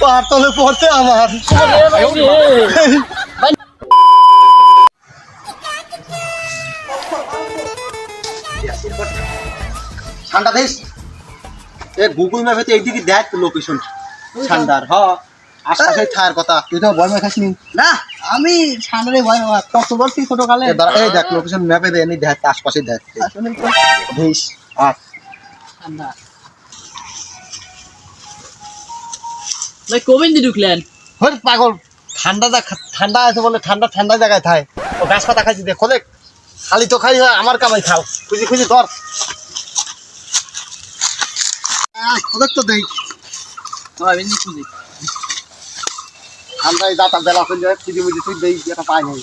পাতলে পড়ছে আমার। ঠান্ডা দেশ? এ গুগল ম্যাপে তো এইদিকে দেখ লোকেশন ঠান্ডার হ। আশপাশে থাকার কথা। তুই তো ভয় খাস নি। না। আমি ঠান্ডারে ভয় কত বলছি ছোটকালে। এ দাঁড়া, এই দেখ লোকেশন ম্যাপে দে এনে দেখ আশপাশে দেখ। আসলে তো দেশ আর ঠান্ডা ভাই কবে দিয়ে ঢুকলেন? হর পাগল ঠান্ডা ঠান্ডা আছে বলে ঠান্ডা ঠান্ডা জায়গায় থাই। ও গাছ পাতা খাইছি দেখো দেখ খালি তো খাই হয় আমার কামাই খাও খুঁজি খুঁজি ধর। ওদের তো দেই। খুঁজি। ঠান্ডায় যাতা বেলা হয়ে যায় খুঁজি মুজি তুই দেই এটা পাই নাই।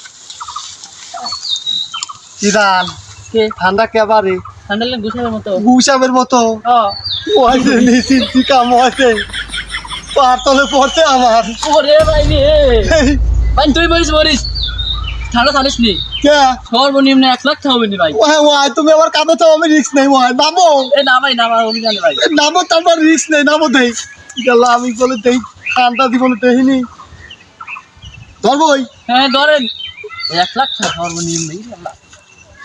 কি কে? ঠান্ডা কেবারে ঠান্ডা লাগে গুছাবের মতো। গুসাবের মতো। হ্যাঁ কাম হয়েছে পাতলে পড়ছে আমার। ওরে ভাই রে ভাই তুই বলিস বলিস। ঠান্ডা জানিস নি কে? সর্বনিম্ন এক লাখ থাকবে নি ভাই। ওয়াই ওয়াই তুমি আমার কাঁধে তো আমি রিস্ক নেই ওয়াই। নামো। এ না ভাই না আমার অভিযানে ভাই। নামো তারপর রিস্ক নেই নামো দেই। গেল আমি বলে দেই ঠান্ডা জীবনে দেখিনি। ধরবই হ্যাঁ ধরেন। এক লাখ টাকা সর্বনিম্ন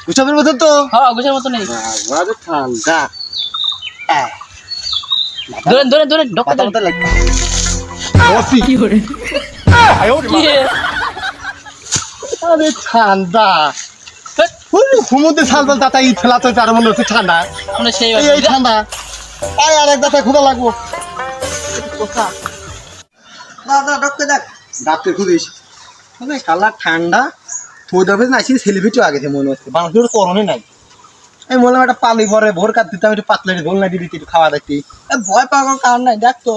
গুসাবের মতো তো? হ্যাঁ গুছার মতো নেই। ঠান্ডা। ধরেন ধরেন ধরেন ডক্টর কি করে কি আরে ঠান্ডা। হুমুদে সালবাল দাতা ই ফেলা তো তার মনে হচ্ছে ঠান্ডা। মানে সেই এই এই ঠান্ডা। আর এক দাতা খুদা লাগবো। দাদা ডক্টর দেখ। ডাক্তার খুদিস মানে কালা ঠান্ডা। তুই দেবে না সেলিব্রিটি আগে থেকে মনে হচ্ছে। বাংলাদেশের করণে নাই। আমি বললাম একটা পালি পরে ভোর কাট দিতাম একটু পাতলা গোল না দিবি একটু খাওয়া দেখতি এ, ভয় পাওয়ার কারণ নাই দেখ তো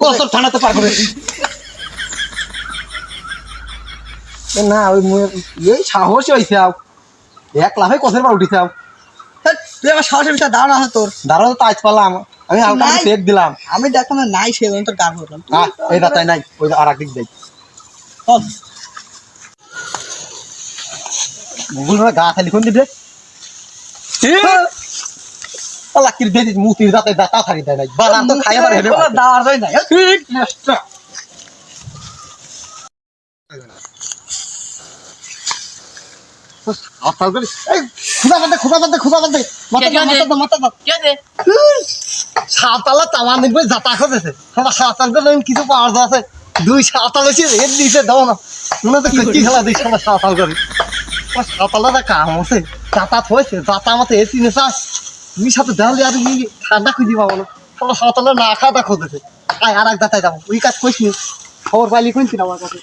কত ঠান্ডা তো পারবে না ওই এই সাহসই হয়েছে আও এক লাফে কষের পর উঠিছে আও তুই আমার সাহসের বিষয়ে দাঁড়ানো আছে তোর। দাঁড়াও তো আজ পালাম আমি হালকা। চেক দিলাম। আমি দেখো না নাই সে তোর গান করলাম এই নাই ওই আর একদিক যাই গুগল গা খালি কোন দিবে কি দেখিস মুতির দাঁতে দাঁতা থাকি দেয় নাই। তো খাই আবার হেঁটে কোনো দাঁড় নাই। আসাল করে এই খুদা বাদে খুদা বাদে খুদা বাদে মাথা কে, কে, মাথা মাথা মাথা কি আছে সাঁতালা তামান দেখবে খেতেছে আমার করে কিছু পাওয়ার আছে। দুই সাঁতাল দিয়েছে দাও না। মনে খেলা দিচ্ছে সাঁতাল করে সাঁতালটা কাম আছে। যাতায়াত হয়েছে যাতা আমাতে এসি নেশা তুই সাথে দেওয়ালে আর কি ঠান্ডা খুঁজি পাবো না সাঁতালে না খাওয়া দেখে আয় আর এক দাতায় যাব। ওই কাজ করিস নি। খবর পাইলি কোনছিল আমার কাছে?